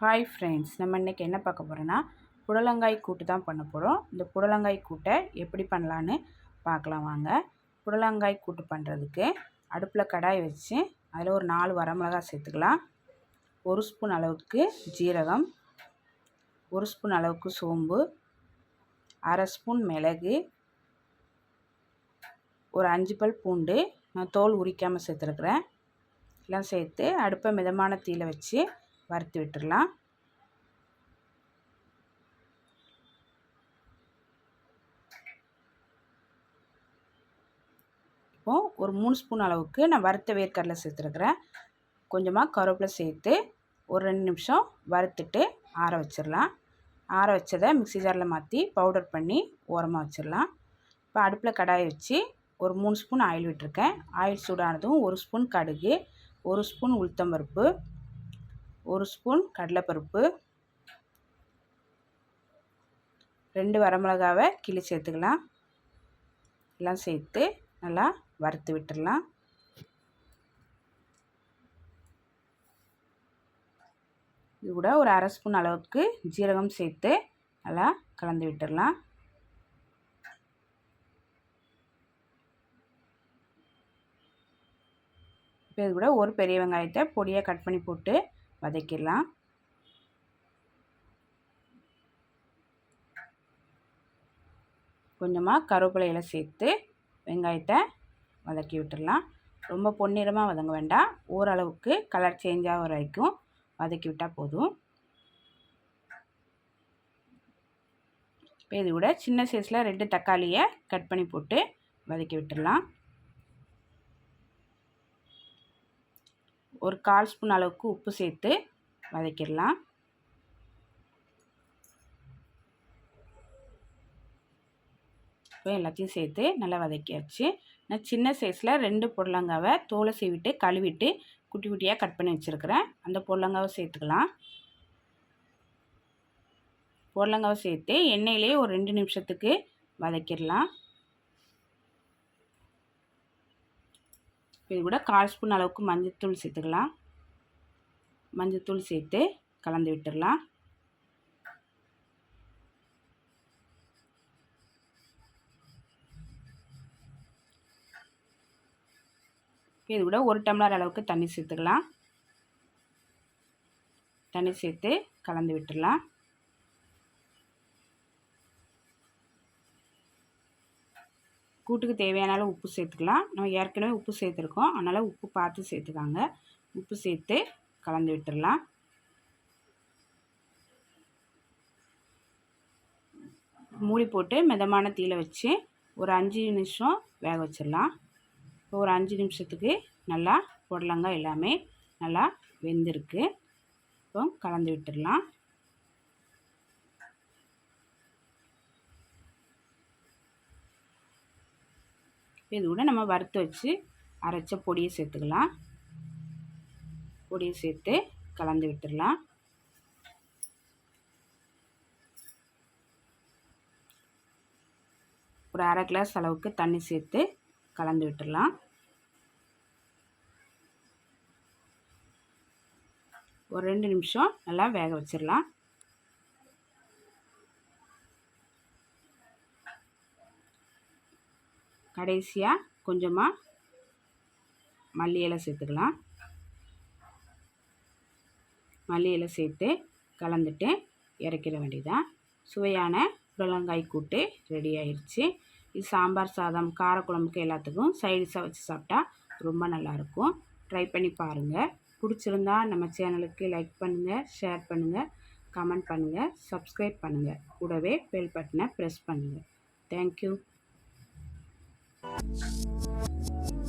Hi friends நம்ம இன்றைக்கி என்ன பார்க்க போகிறோன்னா புடலங்காய் கூட்டு தான் பண்ண போகிறோம் இந்த புடலங்காய் கூட்டை எப்படி பண்ணலான்னு பார்க்கலாம் வாங்க. புடலங்காய் கூட்டு பண்ணுறதுக்கு அடுப்பில் கடாய் வச்சு அதில் ஒரு நாலு வரமிளகா சேர்த்துக்கலாம். ஒரு ஸ்பூன் அளவுக்கு ஜீரகம் ஒரு ஸ்பூன் அளவுக்கு சோம்பு அரை ஸ்பூன் மிளகு ஒரு அஞ்சு பல் பூண்டு. நான் தோல் உரிக்காமல் சேர்த்துருக்குறேன். எல்லாம் சேர்த்து அடுப்பை மிதமான தீயில் வச்சு வறுத்து விட்டுடலாம் இப்போது ஒரு மூணு ஸ்பூன் அளவுக்கு நான் வறுத்த வேர்க்கடலை சேர்த்துருக்குறேன். கொஞ்சமாக கருவேப்பிலை சேர்த்து ஒரு ரெண்டு நிமிஷம் வறுத்துட்டு ஆற வச்சிடலாம். ஆற வச்சதை மிக்சி ஜாரில் மாற்றி பவுடர் பண்ணி ஓரமாக வச்சிடலாம். இப்போ அடுப்பில் கடாயை வச்சு ஒரு மூணு ஸ்பூன் ஆயில் விட்டுருக்கேன். ஆயில் சூடானதும் ஒரு ஸ்பூன் கடுகு ஒரு ஸ்பூன் உளுத்தம்பருப்பு ஒரு ஸ்பூன் கடலைப்பருப்பு ரெண்டு வரமிளகாவை கிளி சேர்த்துக்கலாம். எல்லாம் சேர்த்து நல்லா வறுத்து விட்டுடலாம். இது கூட ஒரு அரை ஸ்பூன் அளவுக்கு ஜீரகம் சேர்த்து நல்லா கலந்து விட்டுடலாம். இப்போ இது கூட ஒரு பெரிய வெங்காயத்தை பொடியாக கட் பண்ணி போட்டு வதக்கிடலாம். கொஞ்சமாக கருவேப்பிலையில சேர்த்து வெங்காயத்தை வதக்கி விட்டுடலாம். ரொம்ப பொன்னிறமாக வதங்க வேண்டாம். ஓரளவுக்கு கலர் சேஞ்ச் ஆகிற வரைக்கும் வதக்கி விட்டால் போதும். இப்போ இது கூட சின்ன சைஸில் ரெண்டு தக்காளியை கட் பண்ணி போட்டு வதக்கி விட்டுடலாம். ஒரு கால் ஸ்பூன் அளவுக்கு உப்பு சேர்த்து வதக்கிடலாம். இப்போ எல்லாத்தையும் சேர்த்து நல்லா வதக்கியாச்சு. நான் சின்ன சைஸில் ரெண்டு பொருளங்காவை தோலை சீவிட்டு கழுவிட்டு குட்டி குட்டியாக கட் பண்ணி வச்சுருக்கிறேன். அந்த பொருளங்காவை சேர்த்துக்கலாம். பொருளங்காவை சேர்த்து எண்ணெயிலே ஒரு ரெண்டு நிமிஷத்துக்கு வதக்கிடலாம். இது கூட கால் ஸ்பூன் அளவுக்கு மஞ்சத்தூள் சேர்த்துக்கலாம். மஞ்சத்தூள் சேர்த்து கலந்து விட்டுடலாம். இது கூட ஒரு டம்ளர் அளவுக்கு தண்ணி சேர்த்துக்கலாம். தண்ணி சேர்த்து கலந்து விட்டுடலாம். கூட்டுக்கு தேவையான அளவு உப்பு சேர்த்துக்கலாம். நம்ம ஏற்கனவே உப்பு சேர்த்துருக்கோம். அதனால் உப்பு பார்த்து சேர்த்துக்காங்க. உப்பு சேர்த்து கலந்து விட்டுடலாம் மூடி போட்டு மிதமான தீயில் வச்சு ஒரு அஞ்சு நிமிஷம் வேக வச்சிடலாம். இப்போ ஒரு அஞ்சு நிமிஷத்துக்கு நல்லா புடலங்காய் எல்லாமே நல்லா வெந்திருக்கு. இப்போ கலந்து விட்டுடலாம். இது கூட நம்ம வறுத்து வச்சு அரைச்ச பொடியை சேர்த்துக்கலாம். பொடியை சேர்த்து கலந்து விட்டுடலாம். ஒரு அரை கிளாஸ் அளவுக்கு தண்ணி சேர்த்து கலந்து விட்டுடலாம். ஒரு ரெண்டு நிமிஷம் நல்லா வேக வச்சிடலாம். கடைசியாக கொஞ்சமாக மல்லி இலை சேர்த்துக்கலாம். மல்லி இலை சேர்த்து கலந்துட்டு இறக்கிட வேண்டியதான் சுவையான புடலங்காய் கூட்டு ரெடி ஆயிடுச்சு இது சாம்பார் சாதம் காரக்குழம்புக்கு எல்லாத்துக்கும் சைடிஷாக வச்சு சாப்பிட்டா ரொம்ப நல்லாயிருக்கும். ட்ரை பண்ணி பாருங்கள் பிடிச்சிருந்தா நம்ம சேனலுக்கு லைக் பண்ணுங்கள் ஷேர் பண்ணுங்கள் கமெண்ட் பண்ணுங்கள் சப்ஸ்கிரைப் பண்ணுங்கள் கூடவே பெல் பட்டனை ப்ரெஸ் பண்ணுங்கள் தேங்க்யூ Thank you.